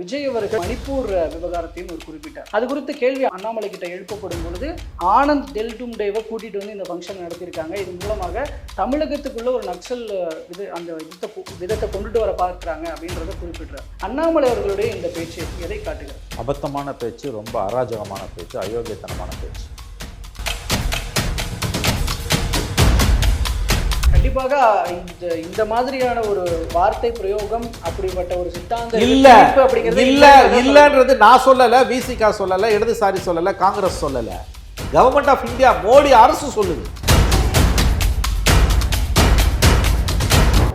விஜய் அவர்கள் மணிப்பூர் விவகாரத்தையும் ஒரு குறிப்பிட்டார். அது குறித்த கேள்வி அண்ணாமலை கிட்ட எழுப்பப்படும் பொழுது ஆனந்த் டெல்டும் டேவை கூட்டிட்டு வந்து இந்த ஃபங்க்ஷன் நடத்தியிருக்காங்க. இது மூலமாக தமிழகத்துக்குள்ள ஒரு நக்சல் இது அந்த விதத்தை விதத்தை கொண்டுட்டு வர பார்க்குறாங்க அப்படின்றத குறிப்பிட்டார் அண்ணாமலை அவர்களுடைய இந்த பேச்சு எதை காட்டுகிறார் அபத்தமான பேச்சு ரொம்ப அராஜகமான பேச்சு அயோக்கியத்தனமான பேச்சு. கண்டிப்பாக இந்த இந்த மாதிரியான ஒரு வார்த்தை பிரயோகம் அப்படிப்பட்ட ஒரு சித்தாந்த இல்ல இல்ல இல்லன்றது நான் சொல்லல விசிகா சொல்லல இடதுசாரி சொல்லல காங்கிரஸ் சொல்லல. கவர்மெண்ட் ஆஃப் இந்தியா மோடி அரசு சொல்லுது.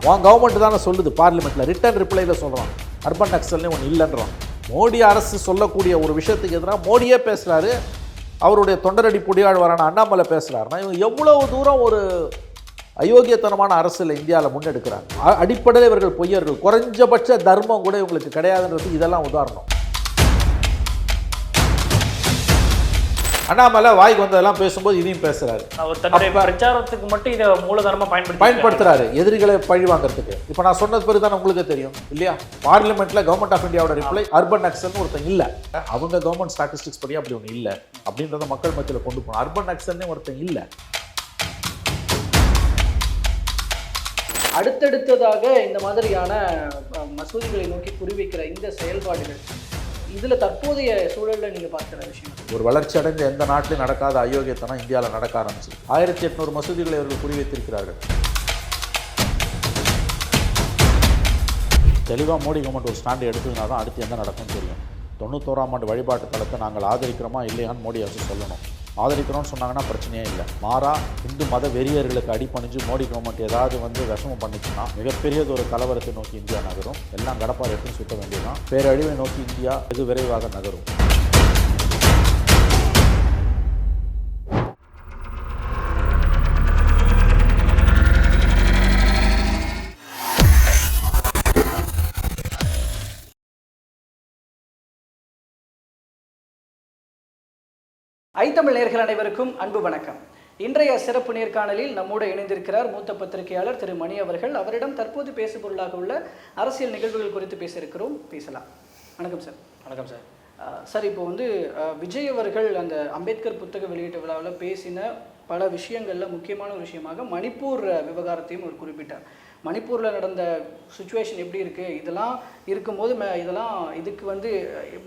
உன் கவர்மெண்ட் தானே சொல்லுது பார்லிமெண்ட்ல ரிட்டன் ரிப்ளைல சொல்றான். அர்பன் நக்சல்னு ஒன்று இல்லைன்றான் மோடி அரசு சொல்லக்கூடிய ஒரு விஷயத்துக்கு எதிராக மோடியே பேசுறாரு. அவருடைய தொண்டரடி பொடியாழ்வாரான அண்ணாமலை பேசுறாருன்னா இவங்க எவ்வளவு தூரம் ஒரு அயோக்கியத்தனமான அரசியல் இந்தியாவில் முன்னெடுக்கிறாங்க. அடிப்படையில் இவர்கள் பொய்யர்கள். குறைஞ்சபட்ச தர்மம் கூட இவங்களுக்கு கிடையாதுன்றது இதெல்லாம் உதாரணம். அண்ணாமலை வாய்க்கு வந்ததெல்லாம் பேசும்போது இதையும் பேசுறாரு. பிரச்சாரத்துக்கு மட்டும் இதை மூலதனமா பயன்படுத்தி பயன்படுத்துறாரு. எதிரிகளை பழி வாங்குறதுக்கு. இப்போ நான் சொன்னது பிறகு தானே உங்களுக்கு தெரியும். இல்லையா? பார்லிமெண்ட்ல கவர்மெண்ட் ஆஃப் இந்தியாவோட ரிப்ளை அர்பன் நக்சல்னு ஒருத்தன் இல்ல. அவங்க கவர்மெண்ட் ஸ்டாட்டிஸ்டிக்ஸ் படி அப்படி ஒன்று இல்ல. அப்படின்றத மக்கள் மத்தியில் கொண்டு போகணும். அர்பன் நக்சல்னு ஒருத்தன் இல்ல. அடுத்தடுத்ததாக இந்த மாதிரியான மசூதிகளை நோக்கி குறிவைக்கிற இந்த செயல்பாடுகள் இதில் தற்போதைய சூழலில் நீங்கள் பார்க்குற விஷயம் ஒரு வளர்ச்சி அடைந்த எந்த நாட்டிலும் நடக்காத அயோக்கியத்தனம் இந்தியாவில் நடக்க ஆரம்பிச்சு ஆயிரத்தி எட்நூறு மசூதிகளை அவர்கள் குறிவைத்திருக்கிறார்கள். தெளிவாக மோடி கவர்மெண்ட் ஒரு ஸ்டாண்டு எடுத்ததுனால தான் அடுத்து என்ன நடக்கும்னு தெரியும். தொண்ணூத்தோராம் ஆண்டு வழிபாட்டு தளத்தை நாங்கள் ஆதரிக்கிறோமா இல்லையான்னு மோடி அரசு சொல்லணும். ஆதரிக்கிறோம்னு சொன்னாங்கன்னா பிரச்சனையே இல்லை. மாறா இந்து மத வெறியர்களுக்கு அடிபணிஞ்சு மோடி கவர்மெண்ட் ஏதாவது வந்து விஷமம் பண்ணிச்சுன்னா மிகப்பெரியது ஒரு கலவரத்தை நோக்கி இந்தியா நகரும். எல்லாம் கடப்பார் எடுத்து சுத்த வேண்டியதுதான். பேரழிவை நோக்கி இந்தியா வெகு விரைவாக நகரும். ஐத்தமிழ் நேர்கள் அனைவருக்கும் அன்பு வணக்கம். இன்றைய சிறப்பு நேர்காணலில் நம்மோடு இணைந்திருக்கிறார் மூத்த பத்திரிகையாளர் திரு மணி அவர்கள். அவரிடம் தற்போது பேசு பொருளாக உள்ள அரசியல் நிகழ்வுகள் குறித்து பேச இருக்கிறோம் பேசலாம். வணக்கம் சார். வணக்கம் சார். சார் இப்போ வந்து விஜய் அவர்கள் அந்த அம்பேத்கர் புத்தக வெளியீட்டு விழாவில் பேசின பல விஷயங்களில் முக்கியமான ஒரு விஷயமாக மணிப்பூர் விவகாரத்தையும் ஒரு குறிப்பிட்டார். மணிப்பூரில் நடந்த சுச்சுவேஷன் எப்படி இருக்குது இதெல்லாம் இருக்கும்போது மே இதெல்லாம் இதுக்கு வந்து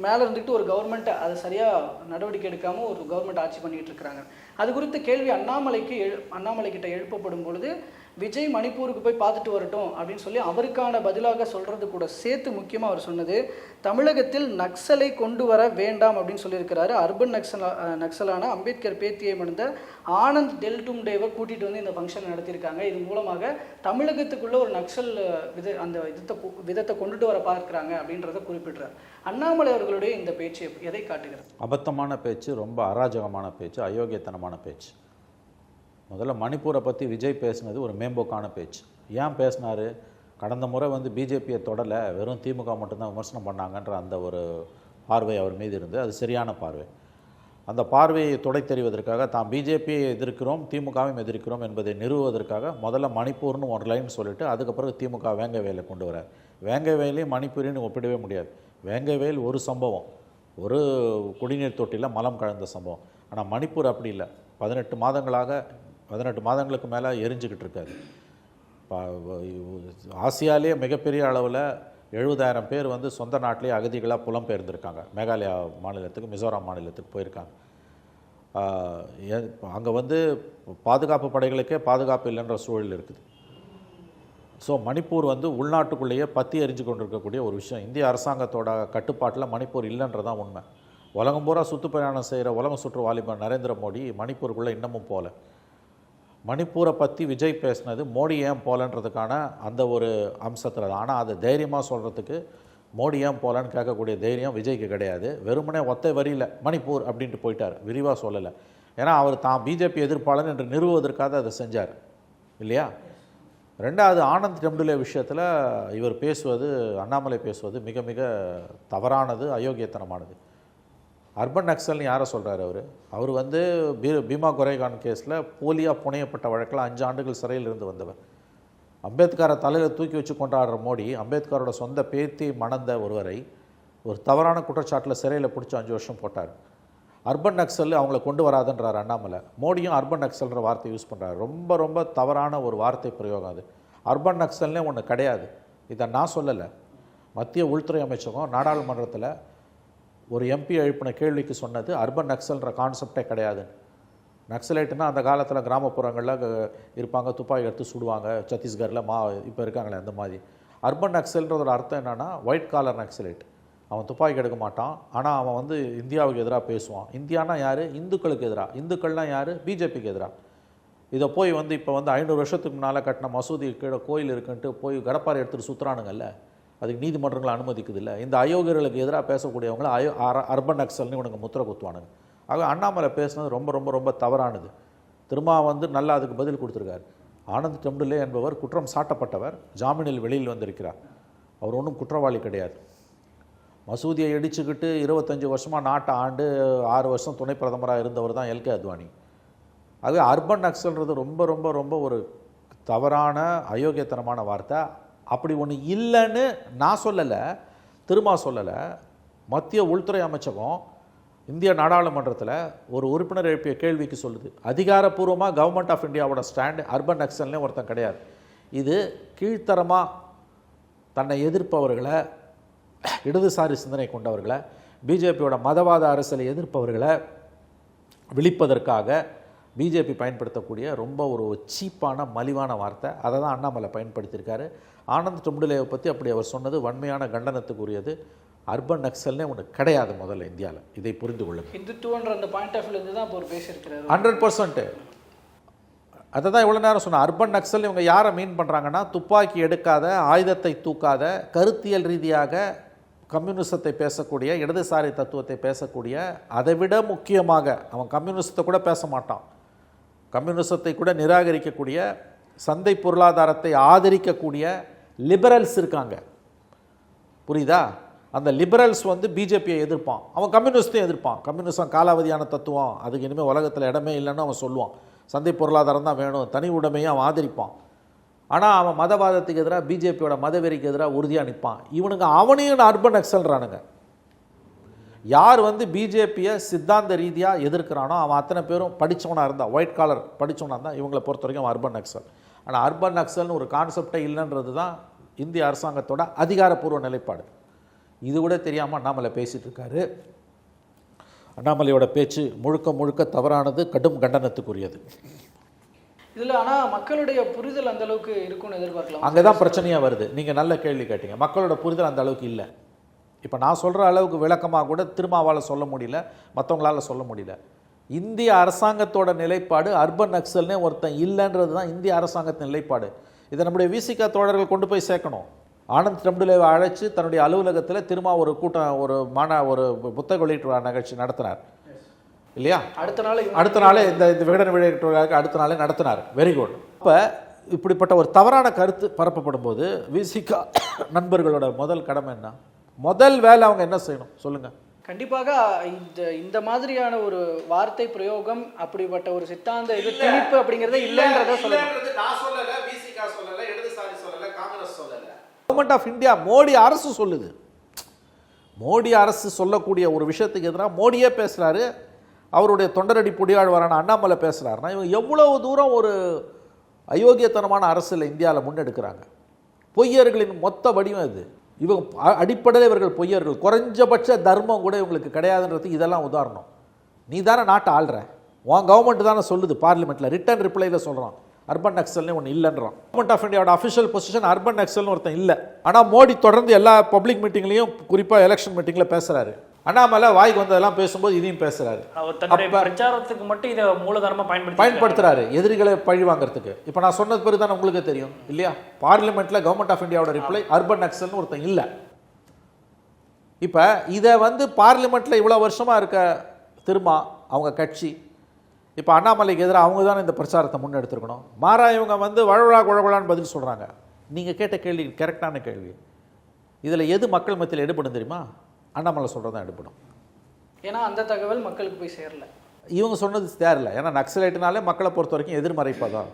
மேலே இருந்துக்கிட்டு ஒரு கவர்மெண்ட் அதை சரியாக நடவடிக்கை எடுக்காமல் ஒரு கவர்மெண்ட் ஆட்சி பண்ணிகிட்டு இருக்கிறாங்க. அது குறித்த கேள்வி அண்ணாமலைக்கு எழு அண்ணாமலை கிட்ட எழுப்பப்படும் பொழுது விஜய் மணிப்பூருக்கு போய் பார்த்துட்டு வரட்டும் அப்படின்னு சொல்லி அவருக்கான பதிலாக சொல்கிறது கூட சேர்த்து முக்கியமாக அவர் சொன்னது தமிழகத்தில் நக்சலை கொண்டு வர வேண்டாம் அப்படின்னு சொல்லியிருக்கிறாரு. அர்பன் நக்சல் நக்சலான அம்பேத்கர் பேத்தியை மணந்த ஆனந்த் டெல்டும் டேவை கூட்டிகிட்டு வந்து இந்த ஃபங்க்ஷன் நடத்தியிருக்காங்க. இது மூலமாக தமிழகத்துக்குள்ளே ஒரு நக்சல் வித அந்த விதத்தை கொ- விதத்தை கொண்டுட்டு வர பார்க்குறாங்க அப்படின்றத குறிப்பிட்றார். அண்ணாமலை அவர்களுடைய இந்த பேச்சு எதை காட்டுகிறது? அபத்தமான பேச்சு ரொம்ப அராஜகமான பேச்சு அயோக்கியத்தனமான பேச்சு. முதல்ல மணிப்பூரை பற்றி விஜய் பேசினது ஒரு மேம்போக்கான பேச்சு. ஏன் பேசினாரு? கடந்த முறை வந்து பிஜேபியை தொடலை வெறும் திமுக மட்டும்தான் விமர்சனம் பண்ணாங்கன்ற அந்த ஒரு பார்வை அவர் மீது இருந்து அது சரியான பார்வை. அந்த பார்வையை துடை தெரிவதற்காக தான் பிஜேபியை எதிர்க்கிறோம் திமுகவையும் எதிர்க்கிறோம் என்பதை நிறுவுவதற்காக முதல்ல மணிப்பூர்னு ஒரு லைன் சொல்லிவிட்டு அதுக்கப்புறம் திமுக வேங்கவேலை கொண்டு வரார். வேங்கவேலையும் மணிப்பூரையும் ஒப்பிடவே முடியாது. வேங்கவேல் ஒரு சம்பவம். ஒரு குடிநீர் தொட்டியில் மலம் கலந்த சம்பவம். ஆனால் மணிப்பூர் அப்படி இல்லை. பதினெட்டு மாதங்களாக பதினெட்டு மாதங்களுக்கு மேலே எரிஞ்சுக்கிட்டு இருக்காது ஆசியாலே மிகப்பெரிய அளவில் எழுபதாயிரம் பேர் வந்து சொந்த நாட்டிலேயே அகதிகளாக புலம்பெயர்ந்திருக்காங்க மேகாலயா மாநிலத்துக்கு மிசோரம் மாநிலத்துக்கு போயிருக்காங்க. அங்கே வந்து பாதுகாப்பு படைகளுக்கே பாதுகாப்பு இல்லைன்ற சூழல் இருக்குது. ஸோ மணிப்பூர் வந்து உள்நாட்டுக்குள்ளேயே பற்றி எரிஞ்சு கொண்டிருக்கக்கூடிய ஒரு விஷயம். இந்திய அரசாங்கத்தோட கட்டுப்பாட்டில் மணிப்பூர் இல்லைன்றதான் உண்மை. உலகம் பூரா சுற்றுப்பயணம் செய்கிற உலக சுற்று வாலிபர் நரேந்திர மோடி மணிப்பூருக்குள்ளே இன்னமும் போகல. மணிப்பூரை பற்றி விஜய் பேசினது மோடி ஏன் போகலன்றதுக்கான அந்த ஒரு அம்சத்தில் தான். ஆனால் அதை தைரியமாக சொல்கிறதுக்கு மோடி ஏன் போலன்னு கேட்கக்கூடிய தைரியம் விஜய்க்கு கிடையாது. வெறுமனே ஒத்தை வரியில் மணிப்பூர் அப்படின்ட்டு போயிட்டார். விரிவாக சொல்லலை. ஏன்னா அவர் தான் பிஜேபி எதிர்ப்பாளர் என்று நிறுவுவதற்காக அதை செஞ்சார். இல்லையா? ரெண்டாவது ஆனந்த் டெம்டுலே விஷயத்தில் இவர் பேசுவது அண்ணாமலை பேசுவது மிக மிக தவறானது அயோக்கியத்தனமானது. அர்பன் நக்சல்னு யாரை சொல்கிறார் அவர்? அவர் வந்து பீ பீமா கொரேகான் கேஸில் போலியாக புனையப்பட்ட வழக்கில் அஞ்சு ஆண்டுகள் சிறையில் இருந்து வந்தவர். அம்பேத்கரை தலையில் தூக்கி வச்சு கொண்டாடுற மோடி அம்பேத்கரோட சொந்த பேத்தி மணந்த ஒருவரை ஒரு தவறான குற்றச்சாட்டில் சிறையில் பிடிச்சி அஞ்சு வருஷம் போட்டார். அர்பன் நக்சல் அவங்கள கொண்டு வராதுன்றார் அண்ணாமலை. மோடியும் அர்பன் நக்சல்ன்ற வார்த்தை யூஸ் பண்ணுறாரு ரொம்ப ரொம்ப தவறான ஒரு வார்த்தை பிரயோகம் அது. அர்பன் நக்சல்னே ஒன்று கிடையாது. இதை நான் சொல்லலை. மத்திய உள்துறை அமைச்சகம் நாடாளுமன்றத்தில் ஒரு எம்பி எழுப்பின கேள்விக்கு சொன்னது அர்பன் நக்சல்ன்ற கான்செப்டே கிடையாது நக்சலைட்டுனா அந்த காலத்தில் கிராமப்புறங்களில் இருப்பாங்க துப்பாக்கி எடுத்து சுடுவாங்க சத்தீஸ்கரில் மா இப்போ இருக்காங்களே அந்த மாதிரி. அர்பன் நக்சல்ன்றதோட அர்த்தம் என்னென்னா ஒயிட் காலர் நக்சலைட் அவன் துப்பாக்கி எடுக்க மாட்டான் ஆனால் அவன் வந்து இந்தியாவுக்கு எதிராக பேசுவான். இந்தியானா யார்? இந்துக்களுக்கு எதிராக இந்துக்கள்னால் யார்? பிஜேபிக்கு எதிராக இதை போய் வந்து இப்போ வந்து ஐநூறு வருஷத்துக்கு முன்னால் கட்டின மசூதி கீழே கோயில் இருக்குன்ட்டு போய் கடப்பாரை எடுத்துகிட்டு சுற்றுறானுங்கல்ல அதுக்கு நீதிமன்றங்கள் அனுமதிக்குது இல்லை இந்த அயோக்கியர்களுக்கு எதிராக பேசக்கூடியவங்களை அயோ அர்பன் நக்சல்னு இவனுக்கு முத்திர குத்துவானுங்க. ஆக அண்ணாமலை பேசுனது ரொம்ப ரொம்ப ரொம்ப தவறானது. திருமா வந்து நல்லா அதுக்கு பதில் கொடுத்துருக்காரு. ஆனந்த் டெம்டுலே என்பவர் குற்றம் சாட்டப்பட்டவர் ஜாமீனில் வெளியில் வந்திருக்கிறார். அவர் ஒன்றும் குற்றவாளி கிடையாது. மசூதியை இடிச்சுக்கிட்டு இருபத்தஞ்சு வருஷமாக நாட்டை ஆண்டு ஆறு வருஷம் துணை பிரதமராக இருந்தவர் தான் எல்கே அத்வானி. ஆகவே அர்பன் நக்சல்ன்றது ரொம்ப ரொம்ப ரொம்ப ஒரு தவறான அயோக்கியத்தனமான வார்த்தை. அப்படி ஒன்று இல்லைன்னு நான் சொல்லலை திருமா சொல்லலை. மத்திய உள்துறை அமைச்சகம் இந்திய நாடாளுமன்றத்தில் ஒரு உறுப்பினர் எழுப்பிய கேள்விக்கு சொல்லுது. அதிகாரப்பூர்வமாக கவர்மெண்ட் ஆஃப் இந்தியாவோட ஸ்டாண்டு அர்பன் நக்சல்னே ஒருத்தன் கிடையாது. இது கீழ்த்தரமாக தன்னை எதிர்ப்பவர்களை இடதுசாரி சிந்தனை கொண்டவர்களை பிஜேபியோட மதவாத அரசியலை எதிர்ப்பவர்களை விழிப்பதற்காக பிஜேபி பயன்படுத்தக்கூடிய ரொம்ப ஒரு சீப்பான மலிவான வார்த்தை. அதை தான் அண்ணாமலை பயன்படுத்தியிருக்காரு. ஆனந்த் டொம்டுலேவை பற்றி அப்படி அவர் சொன்னது வன்மையான கண்டனத்துக்குரியது. அர்பன் நக்சல்னே ஒன்று கிடையாது முதல்ல இந்தியாவில் இதை புரிந்து கொள்ளுங்கள். ஹிந்துத்துவன்ற அந்த பாயிண்ட் ஆஃப் தான் அவர் பேசியிருக்கிறாரு. Hundred percent. அதை தான் இவ்வளோ நேரம் சொன்னேன் அர்பன் நக்சல் இவங்க யாரை மீன் பண்ணுறாங்கன்னா துப்பாக்கி எடுக்காத ஆயுதத்தை தூக்காத கருத்தியல் ரீதியாக கம்யூனிசத்தை பேசக்கூடிய இடதுசாரி தத்துவத்தை பேசக்கூடிய அதை விட முக்கியமாக அவன் கம்யூனிசத்தை கூட பேச மாட்டான். கம்யூனிசத்தை கூட நிராகரிக்கக்கூடிய சந்தை பொருளாதாரத்தை ஆதரிக்கக்கூடிய லிபரல்ஸ் இருக்காங்க. புரியுதா? அந்த லிபரல்ஸ் வந்து பிஜேபியை எதிர்ப்பான். அவன் கம்யூனிஸ்டையும் எதிர்ப்பான். கம்யூனிசம் காலாவதியான தத்துவம். அதுக்கு இனிமேல் உலகத்தில் இடமே இல்லைன்னு அவன் சொல்லுவான். சந்தை பொருளாதாரம் தான் வேணும். தனி உடைமையை அவன் ஆதரிப்பான். ஆனால் அவன் மதவாதத்துக்கு எதிராக பிஜேபியோட மதவெறிக்கு எதிராக உறுதியாக நிற்பான் இவனுங்க அவனையும் அர்பன் நக்சல்றானுங்க யார் வந்து பிஜேபியை சித்தாந்த ரீதியாக எதிர்க்கிறானோ அவன் அத்தனை பேரும் படித்தவனாக இருந்தால் ஒயிட் காலர் படித்தவனாக இருந்தால் இவங்களை பொறுத்த வரைக்கும் அர்பன் நக்சல் ஆனால் அர்பன் நக்சல்னு ஒரு கான்செப்டே இல்லைன்றது தான் இந்திய அரசாங்கத்தோட அதிகாரப்பூர்வ நிலைப்பாடு. இது கூட தெரியாமல் அண்ணாமலை பேசிகிட்டு இருக்காரு. அண்ணாமலையோட பேச்சு முழுக்க முழுக்க தவறானது கடும் கண்டனத்துக்குரியது. இதுல ஆனா மக்களுடைய புரிதல் அந்த அளவுக்கு இருக்கும்னு எதிர்பார்க்கலாம். அங்கே தான் பிரச்சனையாக வருது. நீங்கள் நல்ல கேள்வி கேட்டீங்க. மக்களோட புரிதல் அந்த அளவுக்கு இல்லை. இப்போ நான் சொல்கிற அளவுக்கு விளக்கமாக கூட திருமாவால் சொல்ல முடியல மற்றவங்களால சொல்ல முடியல. இந்திய அரசாங்கத்தோட நிலைப்பாடு அர்பன் நக்சல்னே ஒருத்தன் இல்லைன்றது தான் இந்திய அரசாங்கத்தின் நிலைப்பாடு. இதை நம்முடைய விசிக தோழர்கள் கொண்டு போய் சேர்க்கணும். ஆனந்த் டம்டுலேவை அழைச்சு தன்னுடைய அலுவலகத்தில் திரும்ப ஒரு கூட்டம் ஒரு மாநா ஒரு புத்தக வெளியீட்டு நிகழ்ச்சி நடத்தினார். இல்லையா? அடுத்த நாள் அடுத்த நாளே இந்த இந்த விகடன் விளையாட்டுக்கு அடுத்த நாளே நடத்தினார். வெரி குட் இப்போ இப்படிப்பட்ட ஒரு தவறான கருத்து பரப்பப்படும் போது விசிகா நண்பர்களோட முதல் கடமை என்ன? முதல் வேலை அவங்க என்ன செய்யணும்? சொல்லுங்க. கண்டிப்பாக இந்த இந்த மாதிரியான ஒரு வார்த்தை பிரயோகம் அப்படிப்பட்ட ஒரு சித்தாந்த இது திணிப்பு அப்படிங்கறதே இல்லைன்றத சொல்லணும் நான் சொல்லல விசிகா சொல்லல இடதுசாரி சொல்லல காங்கிரஸ் சொல்லல. கவர்மெண்ட் ஆஃப் இந்தியா மோடி அரசு சொல்லுது. மோடி அரசு சொல்லக்கூடிய ஒரு விஷயத்துக்கு எதிராக மோடியே பேசுறாரு அவருடைய தொண்டரடி பொடியாழ்வாரான அண்ணாமலை பேசுறாருன்னா இவங்க எவ்வளவு தூரம் ஒரு அயோக்கியத்தனமான அரசியல் இந்தியாவில் முன்னெடுக்கிறாங்க. பொய்யர்களின் மொத்த வடிவம் இது. இவங்க அடிப்படையில் இவர்கள் பொய்யர்கள் குறைஞ்சபட்ச தர்மம் கூட இவங்களுக்கு கிடையாதுன்றதுக்கு இதெல்லாம் உதாரணம். நீ தானே நாட்டை ஆள்ற. உன் கவர்மெண்ட் தானே சொல்லுது பார்லிமெண்ட்டில் ரிட்டன் ரிப்ளைல சொல்கிறான் அர்பன் நக்சல்னு ஒன்று இல்லைன்றான். கவர்மெண்ட் ஆஃப் இந்தியாவோட அஃபிஷியல் பொசிஷன் அர்பன் நக்சல்னு ஒருத்தன் இல்லை. ஆனால் மோடி தொடர்ந்து எல்லா பப்ளிக் மீட்டிங்லையும் குறிப்பாக எலெக்ஷன் மீட்டிங்கில் பேசுகிறாரு அண்ணாமலை வாய்க்கு வந்ததெல்லாம் பேசும்போது இதையும் பேசுகிறாரு பிரச்சாரத்துக்கு மட்டும் இதை மூலதனமா பயன்படுத்தி பயன்படுத்துறாரு. எதிரிகளை பழி வாங்குறதுக்கு. இப்போ நான் சொன்னது பிறகு தானே உங்களுக்கு தெரியும் இல்லையா? பார்லிமெண்ட்ல கவர்மெண்ட் ஆஃப் இந்தியாவோட ரிப்ளை அர்பன் நக்சல்னு ஒருத்தன் இல்லை. இப்போ இதை வந்து பார்லிமெண்ட்ல இவ்வளோ வருஷமா இருக்க திருமா அவங்க கட்சி இப்போ அண்ணாமலைக்கு எதிராக அவங்க தானே இந்த பிரச்சாரத்தை முன்னெடுத்திருக்கணும். மாறா இவங்க வந்து வழவழா குழகுழான்னு பதில் சொல்றாங்க. நீங்க கேட்ட கேள்வி கரெக்டான கேள்வி. இதுல எது மக்கள் மத்தியில் எடுபடும் தெரியுமா? அண்ணாமலை சொல்றது தான் எடுபடும் ஏன்னா அந்த தகவல் மக்களுக்கு போய் சேரல. இவங்க சொன்னது தேரல. ஏன்னா நக்சலைட்னாலே மக்களை பொறுத்த வரைக்கும் எதிர்மறை பதம்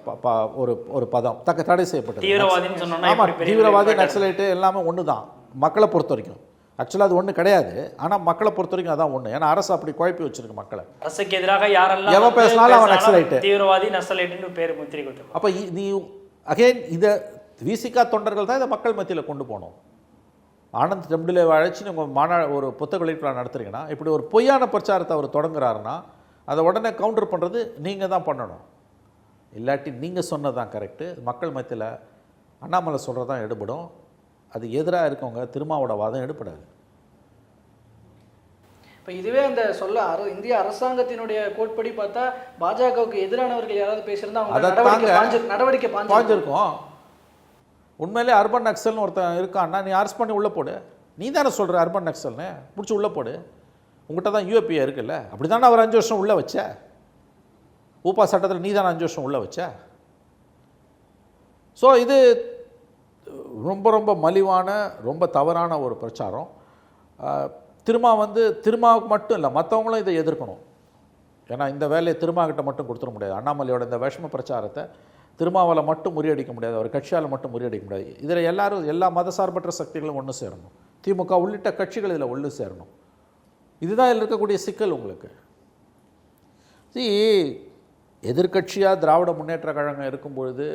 ஒரு ஒரு பதம். தக்க தடை செய்யப்பட்டது. தீவிரவாதின்னு சொன்னோம்னா ஆமா எப்படி பெரிய தீவிரவாதி நக்சலைட்டு எல்லாமே ஒன்று தான் மக்களை பொறுத்த வரைக்கும். ஆக்சுவலாக அது ஒன்று கிடையாது. ஆனால் மக்களை பொறுத்த வரைக்கும் அதான் ஒன்று ஏன்னா அரசு அப்படி குழப்பி வச்சிருக்கு மக்களை. அரசுக்கு எதிராக யாரெல்லாம் எவன் பேசினாலும் அவன் நக்சலைட்டு. தீவிரவாதி நக்சலைட்டுன்னு பேர் முத்திரை அப்போ நீ அகைன் இதை விசிகா தொண்டர்கள் தான் இதை மக்கள் மத்தியில் கொண்டு போகணும் ஆனந்த் டெம்பிளை அழைச்சி நீங்கள் மாநா ஒரு புத்தக வெளியீட்டு நடத்துறீங்கன்னா இப்படி ஒரு பொய்யான பிரச்சாரத்தை அவர் தொடங்குறாருன்னா அதை உடனே கவுண்டர் பண்ணுறது நீங்கள் தான் பண்ணணும். இல்லாட்டி நீங்கள் சொன்னது தான் கரெக்டு மக்கள் மத்தியில் அண்ணாமலை சொல்கிறது தான் எடுபடும். அது எதிராக இருக்கவங்க திருமாவோட வாதம் எடுபடாது. இப்போ இதுவே அந்த சொல்ல அர இந்திய அரசாங்கத்தினுடைய கோட்படி பார்த்தா பாஜகவுக்கு எதிரானவர்கள் யாராவது பேசியிருந்தா அவங்க நடவடிக்கை பாஞ்சிருக்கும். உண்மையிலே அர்பன் நக்சல்னு ஒருத்தன் இருக்கான்னா நீ அரெஸ்ட் பண்ணி உள்ளே போடு. நீ தானே சொல்கிற அர்பன் நக்சல்னு? பிடிச்சி உள்ளே போடு. உங்கள்கிட்ட தான் யூஏபிஏ இருக்குல்ல? அப்படி தானே அவர் அஞ்சு வருஷம் உள்ளே வச்ச? ஊப்பா சட்டத்தில் நீ தானே அஞ்சு வருஷம் உள்ளே வச்ச? ஸோ இது ரொம்ப ரொம்ப மலிவான ரொம்ப தவறான ஒரு பிரச்சாரம். திருமா வந்து திருமாவுக்கு மட்டும் இல்லை மற்றவங்களும் இதை எதிர்க்கணும். ஏன்னா இந்த வேலையை திருமாக்கிட்ட மட்டும் கொடுத்துட முடியாது. அண்ணாமலையோட இந்த விஷம பிரச்சாரத்தை திருமாவளை மட்டும் முறியடிக்க முடியாது அவர் கட்சியால் மட்டும் முறியடிக்க முடியாது. இதில் எல்லாரும் எல்லா மதசார்பற்ற சக்திகளும் ஒன்று சேரணும். திமுக உள்ளிட்ட கட்சிகள் இதில் ஒன்று சேரணும். இதுதான் இதில் இருக்கக்கூடிய சிக்கல் உங்களுக்கு. சி எதிர்க்கட்சியாக திராவிட முன்னேற்ற கழகம் இருக்கும்பொழுது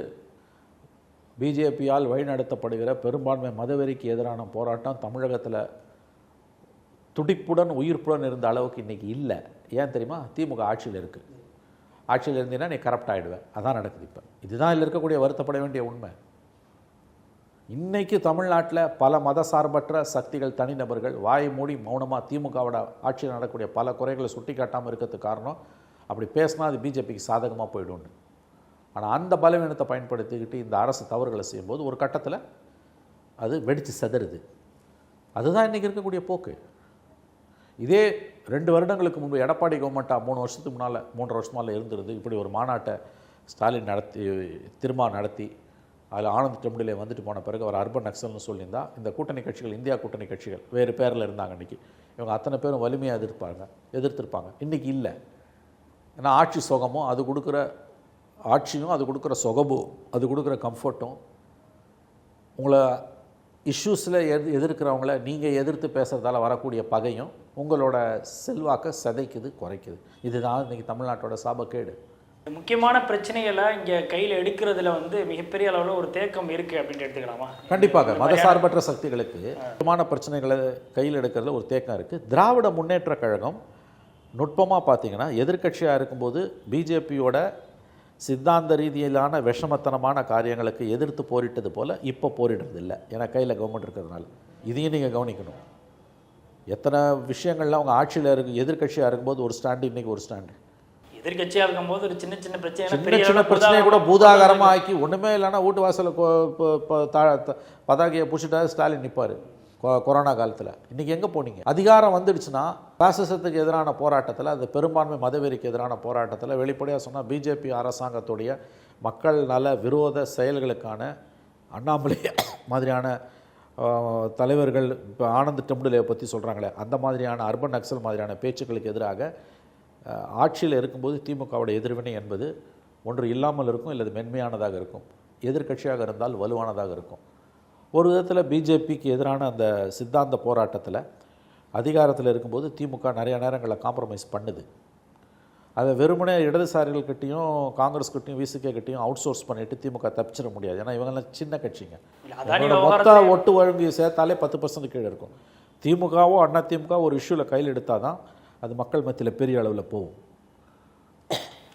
பிஜேபியால் வழிநடத்தப்படுகிற பெரும்பான்மை மதவெறிக்கு எதிரான போராட்டம் தமிழகத்தில் துடிப்புடன் உயிர்ப்புடன் இருந்த அளவுக்கு இன்றைக்கி இல்லை. ஏன் தெரியுமா? திமுக ஆட்சியில் இருக்குது ஆட்சியில் இருந்தீங்கன்னா நீ கரப்ட் ஆகிடுவேன் அதான் நடக்குது இப்போ. இதுதான் இதில் இருக்கக்கூடிய வருத்தப்பட வேண்டிய உண்மை. இன்றைக்கு தமிழ்நாட்டில் பல மத சார்பற்ற சக்திகள் தனிநபர்கள் வாய் மூடி மௌனமாக திமுகவோட ஆட்சியில் நடக்கக்கூடிய பல குறைகளை சுட்டி காட்டாமல் இருக்கிறதுக்கு காரணம் அப்படி பேசினா அது பிஜேபிக்கு சாதகமாக போயிடும்னு. ஆனால் அந்த பலவீனத்தை பயன்படுத்திக்கிட்டு இந்த அரசு தவறுகளை செய்யும்போது ஒரு கட்டத்தில் அது வெடித்து செதறுது. அதுதான் இன்றைக்கி இருக்கக்கூடிய போக்கு. இதே ரெண்டு வருடங்களுக்கு முன்பு எடப்பாடி கவர்மெண்ட்டாக மூணு வருஷத்துக்கு முன்னால் மூன்றரை வருஷமால இருந்திருந்து இப்படி ஒரு மாநாட்டை ஸ்டாலின் நடத்தி திருமா நடத்தி அதில் ஆனந்த் டெம்பிளே வந்துட்டு போன பிறகு அவர் அர்பன் நக்சல்னு சொல்லியிருந்தா இந்த கூட்டணி கட்சிகள் இந்தியா கூட்டணி கட்சிகள் வேறு பேரில் இருந்தாங்க இன்றைக்கி இவங்க அத்தனை பேரும் வலிமையாக எதிர்ப்பாங்க எதிர்த்திருப்பாங்க. இன்றைக்கி இல்லை. ஏன்னா ஆட்சி சுகமும் அது கொடுக்குற ஆட்சியும் அது கொடுக்குற சுகமும் அது கொடுக்குற கம்ஃபர்ட்டும் உங்களை இஷ்யூஸில் எது எதிர்க்கிறவங்கள நீங்கள் எதிர்த்து பேசுகிறதால வரக்கூடிய பகையும் உங்களோட செல்வாக்கை சிதைக்குது குறைக்குது. இதுதான் இன்றைக்கி தமிழ்நாட்டோட சாபக்கேடு. முக்கியமான பிரச்சனைகளை இங்க கையில எடுக்கிறதுல வந்து மிகப்பெரிய அளவுல ஒரு தேக்கம் இருக்கு அப்படின்னு எடுத்துக்கலாமா? கண்டிப்பாக. மதசார்பற்ற சக்திகளுக்கு முக்கியமான பிரச்சனைகளை கையில் எடுக்கிறதுல ஒரு தேக்கம் இருக்குது திராவிட முன்னேற்ற கழகம் நுட்பமாக பார்த்தீங்கன்னா எதிர்க்கட்சியாக இருக்கும்போது பிஜேபியோட சித்தாந்த ரீதியிலான விஷமத்தனமான காரியங்களுக்கு எதிர்த்து போரிட்டது போல் இப்போ போரிடுறது இல்லை ஏன்னா கையில் கவர்மெண்ட் இருக்கிறதுனால. இதையும் நீங்கள் கவனிக்கணும். எத்தனை விஷயங்கள்ல அவங்க ஆட்சியில் இருக்கு எதிர்க்கட்சியாக இருக்கும்போது ஒரு ஸ்டாண்டு இன்னைக்கு ஒரு ஸ்டாண்டு எதிர்க்கட்சியா இருக்கும்போது ஒரு சின்ன சின்ன பிரச்சனை சின்ன சின்ன பிரச்சனையை கூட பூதாகரமா பூதாகரமாக ஆக்கி ஒன்றுமே இல்லைன்னா வீட்டு வாசலில் பதாகையை பிடிச்சிட்டா ஸ்டாலின் நிற்பார் கொரோனா காலத்தில். இன்றைக்கி எங்கே போனீங்க? அதிகாரம் வந்துடுச்சுன்னா பாசிசத்துக்கு எதிரான போராட்டத்தில் அது பெரும்பான்மை மதவெறிக்கு எதிரான போராட்டத்தில் வெளிப்படையாக சொன்னால் பிஜேபி அரசாங்கத்துடைய மக்கள் நல விரோத செயல்களுக்கான அண்ணாமலை மாதிரியான தலைவர்கள் இப்போ ஆனந்த் டெம்பிளை பற்றி சொல்கிறாங்களே அந்த மாதிரியான அர்பன் நக்சல் மாதிரியான பேச்சுக்களுக்கு எதிராக ஆட்சியில் இருக்கும்போது திமுகவோட எதிர்வினை என்பது ஒன்று இல்லாமல் இருக்கும் இல்லது மென்மையானதாக இருக்கும். எதிர்க்கட்சியாக இருந்தால் வலுவானதாக இருக்கும். ஒரு விதத்தில் பிஜேபிக்கு எதிரான அந்த சித்தாந்த போராட்டத்தில் அதிகாரத்தில் இருக்கும்போது திமுக நிறைய நேரங்களில் காம்ப்ரமைஸ் பண்ணுது. அதை வெறுமனே இடதுசாரிகள்கிட்டையும் காங்கிரஸ் கிட்டையும் விசிகே கிட்டையும் அவுட் சோர்ஸ் பண்ணிட்டு திமுக தப்பிச்சிட முடியாது. ஏன்னா இவங்கெல்லாம் சின்ன கட்சிங்க. மொத்த ஒட்டு வழங்கி சேர்த்தாலே பத்து பர்சன்ட் கீழே இருக்கும். திமுகவோ அண்ணா திமுக ஒரு இஷ்யூவில் கையில் எடுத்தால் தான் அது மக்கள் மத்தியில் பெரிய அளவில் போகும்.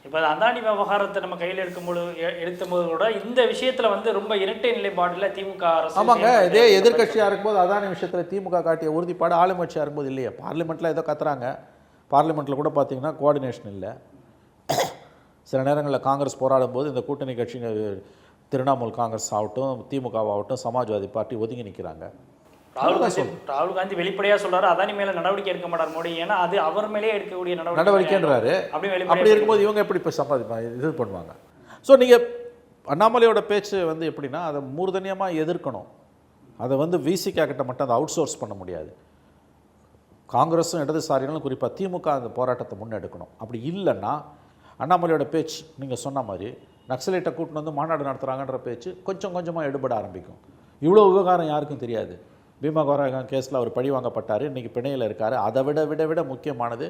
இப்போ அதானி விவகாரத்தை நம்ம கையில் எடுக்கும்போது எ- எடுக்கும்போது கூட இந்த விஷயத்துல வந்து ரொம்ப இரட்டை நிலைப்பாடுல திமுக அரசு ஆமாங்க. இதே எதிர்க்கட்சியாக இருக்கும்போது அதான விஷயத்தில் திமுக காட்டிய உறுதிப்பாடு ஆளுங்கட்சியாக இருக்கும்போது இல்லையே. பார்லிமெண்ட்டில் ஏதோ கத்துறாங்க. பார்லிமெண்ட்டில் கூட பார்த்தீங்கன்னா கோஆர்டினேஷன் இல்லை. சில நேரங்களில் காங்கிரஸ் போராடும் போது இந்த கூட்டணி கட்சிங்க திரிணாமுல் காங்கிரஸ் ஆகட்டும் திமுக ஆகட்டும் சமாஜ்வாதி பார்ட்டி ஒதுங்கி நிற்கிறாங்க ராகுல் காந்தி ராகுல் காந்தி வெளிப்படையா சொல்றாரு. அதானி மேல நடவடிக்கை எடுக்க மாட்டார் மோடி. ஏன்னா அது அவர் மேலேயே எடுக்கக்கூடிய நடவடிக்கை நடவடிக்கைன்றாரு. அப்படி இருக்கும்போது இவங்க எப்படி இப்போ சம்பாதிப்பாங்க இது பண்ணுவாங்க? ஸோ நீங்கள் அண்ணாமலையோட பேச்சு வந்து எப்படின்னா அதை மூர்தனியமாக எதிர்க்கணும். அதை வந்து விசிகா கிட்ட மட்டும் அதை அவுட் சோர்ஸ் பண்ண முடியாது. காங்கிரஸும் இடதுசாரிகளும் குறிப்பாக திமுக அந்த போராட்டத்தை முன்னெடுக்கணும். அப்படி இல்லைன்னா அண்ணாமலையோட பேச்சு நீங்கள் சொன்ன மாதிரி நக்சலைட்டை கூட்டின்னு வந்து மாநாடு நடத்துகிறாங்கன்ற பேச்சு கொஞ்சம் கொஞ்சமாக எடுபட ஆரம்பிக்கும். இவ்வளோ விவகாரம் யாருக்கும் தெரியாது. பீமா கோரேகான் கேஸில் அவர் பழி வாங்கப்பட்டார். இன்றைக்கி பிணையில் இருக்கார். அதை விட விட விட முக்கியமானது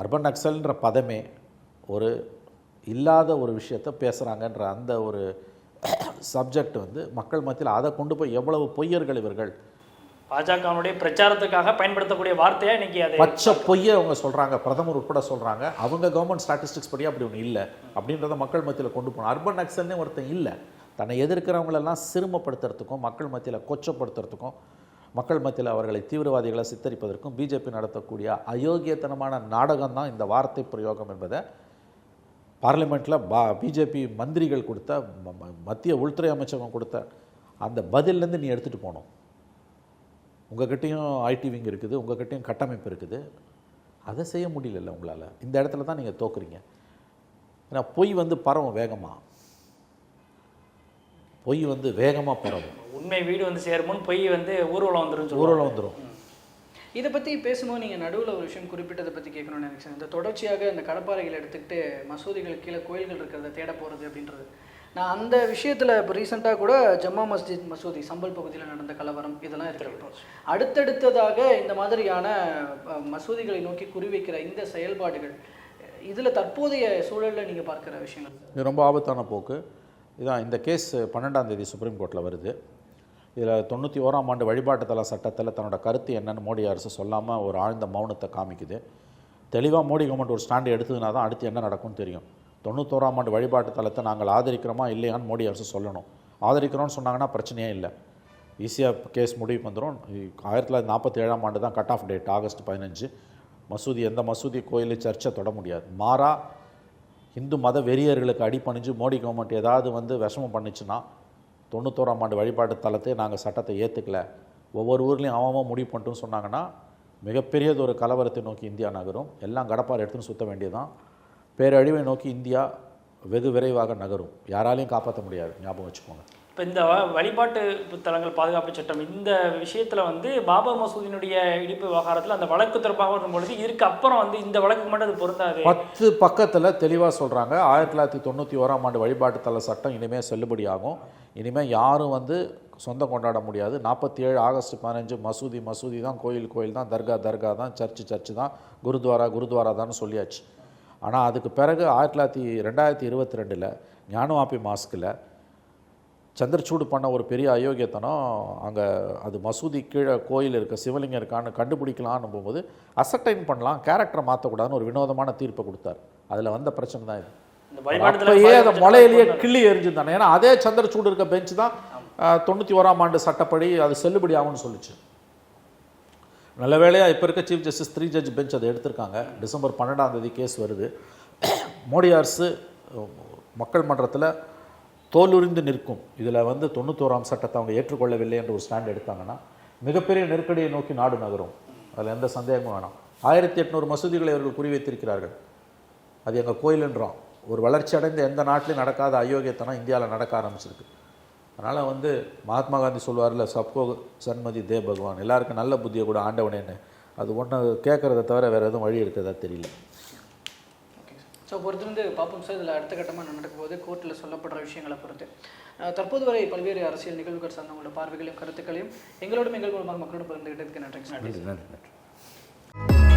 அர்பன் நக்சல்ன்ற பதமே ஒரு இல்லாத ஒரு விஷயத்தை பேசுகிறாங்கன்ற அந்த ஒரு சப்ஜெக்ட் வந்து மக்கள் மத்தியில் அதை கொண்டு போய் எவ்வளவு பொய்யர்கள் இவர்கள். பாஜகவினுடைய பிரச்சாரத்துக்காக பயன்படுத்தக்கூடிய வார்த்தையா இன்னைக்கு அது? பச்சை பொய்யை அவங்க சொல்கிறாங்க பிரதமர் உட்பட சொல்கிறாங்க அவங்க கவர்மெண்ட் ஸ்டாட்டிஸ்டிக்ஸ் படி அப்படி ஒன்று இல்லை. அப்படின்றத மக்கள் மத்தியில் கொண்டு போகணும். அர்பன் நக்சல்னே ஒருத்தன் இல்லை. தன்னை எதிர்க்கிறவங்களெல்லாம் சிறுமப்படுத்துறதுக்கும் மக்கள் மத்தியில் கொச்சப்படுத்துறதுக்கும் மக்கள் மத்தியில் அவர்களை தீவிரவாதிகளை சித்தரிப்பதற்கும் பிஜேபி நடத்தக்கூடிய அயோக்கியத்தனமான நாடகம் தான் இந்த வார்த்தை பிரயோகம் என்பதை பார்லிமெண்ட்டில் பா பிஜேபி மந்திரிகள் கொடுத்த ம- ம- மத்திய உள்துறை அமைச்சகம் கொடுத்த அந்த பதிலேருந்து நீ எடுத்துகிட்டு போகணும். உங்கள்கிட்டையும் ஐடி விங் இருக்குது உங்கள்கிட்டையும் கட்டமைப்பு இருக்குது. அதை செய்ய முடியலல்ல உங்களால். இந்த இடத்துல தான் நீங்கள் தோக்குறீங்க. ஏன்னா பொய் வந்து பரவும் வேகமாக பொய் வந்து வேகமாக பரவும். உண்மை வீடு வந்து சேருமுன் பொய் வந்து ஊர்வலம் சொல்லுவாங்க. ஊரில் வந்துடும் இதை பற்றி பேசும்போது நீங்கள் நடுவில் ஒரு விஷயம் குறிப்பிட்டதை பற்றி கேட்கணும்னு நினைச்சேன். இந்த தொடர்ச்சியாக இந்த கடப்பாறைகள் எடுத்துக்கிட்டு மசூதிகள் கீழே கோயில்கள் இருக்கிறத தேட போகிறது அப்படின்றது. நான் அந்த விஷயத்தில் இப்போ ரீசெண்டாக கூட ஜம்மா மஸ்ஜித் மசூதி சம்பல் பகுதியில் நடந்த கலவரம் இதெல்லாம் இருக்கிறோம் அடுத்தடுத்ததாக இந்த மாதிரியான மசூதிகளை நோக்கி குறிவைக்கிற இந்த செயல்பாடுகள் இதில் தற்போதைய சூழலில் நீங்கள் பார்க்குற விஷயங்கள்? இது ரொம்ப ஆபத்தான போக்கு. இதான் இந்த கேஸ் பன்னெண்டாம் தேதி சுப்ரீம் கோர்ட்டில் வருது. இதில் தொண்ணூற்றி ஓராம் ஆண்டு வழிபாட்டுத்தல சட்டத்தில் தன்னோட கருத்து என்னன்னு மோடி அரசு சொல்லாமல் ஒரு ஆழ்ந்த மௌனத்தை காமிக்குது. தெளிவாக மோடி கவர்மெண்ட் ஒரு ஸ்டாண்டு எடுத்ததுனா தான் அடுத்து என்ன நடக்கும்னு தெரியும். தொண்ணூத்தோராம் ஆண்டு வழிபாட்டு தலத்தை நாங்கள் ஆதரிக்கிறோமா இல்லையான்னு மோடி அரசு சொல்லணும். ஆதரிக்கிறோன்னு சொன்னாங்கன்னா பிரச்சனையே இல்லை. ஈஸியாக கேஸ் முடிவு வந்துடும் ஆயிரத்தி தொள்ளாயிரத்தி நாற்பத்தி ஏழாம் ஆண்டு தான் கட் ஆஃப் டேட் ஆகஸ்ட் பதினஞ்சு. மசூதி எந்த மசூதி கோயில் சர்ச்சை தொட முடியாது. மாறா இந்து மத வெறியர்களுக்கு அடிபணிஞ்சு மோடி கவர்மெண்ட் ஏதாவது வந்து விஷமம் பண்ணுச்சுன்னா தொண்ணூத்தோராம் ஆண்டு வழிபாட்டு தலத்தை நாங்கள் சட்டத்தை ஏற்றுக்கல ஒவ்வொரு ஊர்லேயும் அவன் அவன் முடிவு பண்ணிட்டுன்னு சொன்னாங்கன்னா மிகப்பெரியது ஒரு கலவரத்தை நோக்கி இந்தியா நகரும். எல்லாம் கடப்பார் எடுத்துன்னு சுத்த வேண்டியதுதான். பேரழிவை நோக்கி இந்தியா வெகு விரைவாக நகரும். யாராலையும் காப்பாற்ற முடியாது. ஞாபகம் வச்சுக்கோங்க. இப்போ இந்த வழிபாட்டு தலங்கள் பாதுகாப்பு சட்டம் இந்த விஷயத்தில் வந்து பாபா மசூதியினுடைய இடிப்பு விவகாரத்தில் அந்த வழக்கு தொடர்பாக வரும்பொழுது இதுக்கு அப்புறம் வந்து இந்த வழக்கு மட்டும் அது பொருந்தாது. பத்து பக்கத்தில் தெளிவாக சொல்கிறாங்க ஆயிரத்தி தொள்ளாயிரத்தி தொண்ணூற்றி ஓராம் ஆண்டு வழிபாட்டு தல சட்டம் இனிமேல் செல்லுபடியாகும் இனிமேல் யாரும் வந்து சொந்தம் கொண்டாட முடியாது. நாற்பத்தி ஏழு ஆகஸ்ட் பதினஞ்சு மசூதி மசூதி தான் கோயில் கோயில் தான் தர்கா தர்கா தான் சர்ச்சு சர்ச்சு தான் குருத்வாரா குருத்வாரா தான் சொல்லியாச்சு. ஆனால் அதுக்கு பிறகு ஆயிரத்தி தொள்ளாயிரத்தி ரெண்டாயிரத்தி இருபத்தி ரெண்டில் ஞானவாப்பி மாஸ்கில் சந்திரசூடு பண்ண ஒரு பெரிய அயோக்கியத்தனம் அங்கே அது மசூதி கீழே கோயில் இருக்க சிவலிங்கம் இருக்கான்னு கண்டுபிடிக்கலாம்னு போகும்போது அசட்டைன் பண்ணலாம் கேரக்டரை மாற்றக்கூடாதுன்னு ஒரு வினோதமான தீர்ப்பை கொடுத்தார். அதில் வந்த பிரச்சனை தான் இது. அப்பயே அதை முளையிலேயே கிள்ளி எரிஞ்சுருந்தானே ஏன்னா அதே சந்திரசூடு இருக்க பெஞ்ச் தான் தொண்ணூற்றி ஓராம் ஆண்டு சட்டப்படி அது செல்லுபடி ஆகும்னு சொல்லுச்சு. நல்ல வேளையாக இப்போ இருக்க chief justice three judge bench அதை எடுத்திருக்காங்க. டிசம்பர் பன்னெண்டாம் தேதி கேஸ் வருது. மோடி அரசு மக்கள் மன்றத்தில் தோலுரிந்து நிற்கும். இதில் வந்து தொண்ணூத்தோராம் சட்டத்தை அவங்க ஏற்றுக்கொள்ளவில்லை என்ற ஒரு ஸ்டாண்ட் எடுத்தாங்கன்னா மிகப்பெரிய நெருக்கடியை நோக்கி நாடு நகரும். அதில் எந்த சந்தேகமும் வேணாம். ஆயிரத்தி எட்நூறு மசூதிகளை அவர்கள் குறிவைத்திருக்கிறார்கள் அது எங்கள் கோயிலுன்றோம். ஒரு வளர்ச்சி அடைந்த எந்த நாட்டிலையும் நடக்காத அயோக்கியத்தனம் இந்தியாவில் நடக்க ஆரம்பிச்சிருக்கு. அதனால் வந்து மகாத்மா காந்தி சொல்வார்ல சப்கோ சன்மதி தேவ் பகவான். எல்லாருக்கும் நல்ல புத்தியை கூட ஆண்டவனேன்னு. அது ஒன்று கேட்குறத தவிர வேறு எதுவும் வழி இருக்கிறதா தெரியல. ஸோ பொறுத்திருந்து பார்ப்போம் சார் இதில் அடுத்த கட்டமாக நடக்கும் போது கோர்ட்டில் சொல்லப்படுற விஷயங்களை பொறுத்து. தற்போது வரை பல்வேறு அரசியல் நிகழ்வுகள் சார்ந்த உங்களோட பார்வைகளையும் கருத்துக்களையும் எங்களோடும் எங்கள் மூலமாக மக்களோடு பகிர்ந்துகிட்டதுக்கு நன்றி சார் நன்றி நன்றி நன்றி.